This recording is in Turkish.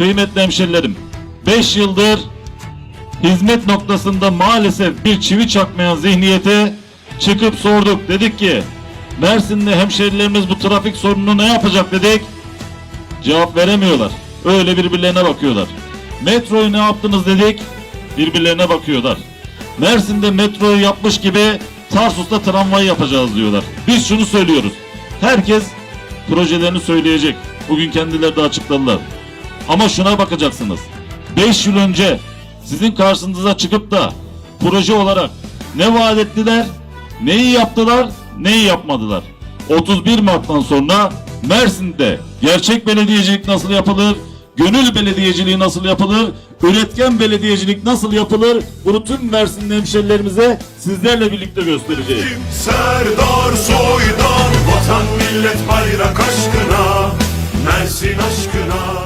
Kıymetli hemşerilerim, 5 yıldır hizmet noktasında maalesef bir çivi çakmayan zihniyete çıkıp sorduk. Dedik ki Mersin'de hemşerilerimiz bu trafik sorununu ne yapacak dedik. Cevap veremiyorlar. Öyle birbirlerine bakıyorlar. Metroyu ne yaptınız dedik. Birbirlerine bakıyorlar. Mersin'de metroyu yapmış gibi Tarsus'ta tramvay yapacağız diyorlar. Biz şunu söylüyoruz. Herkes projelerini söyleyecek. Bugün kendileri de açıkladılar. Ama şuna bakacaksınız. 5 yıl önce sizin karşınıza çıkıp da proje olarak ne vaat ettiler, neyi yaptılar, neyi yapmadılar. 31 Mart'tan sonra Mersin'de gerçek belediyecilik nasıl yapılır, gönül belediyeciliği nasıl yapılır, üretken belediyecilik nasıl yapılır bunu tüm Mersinli hemşerilerimize sizlerle birlikte göstereceğiz. Serdar Soydan Vatan millet bayrak aşkına Mersin aşkına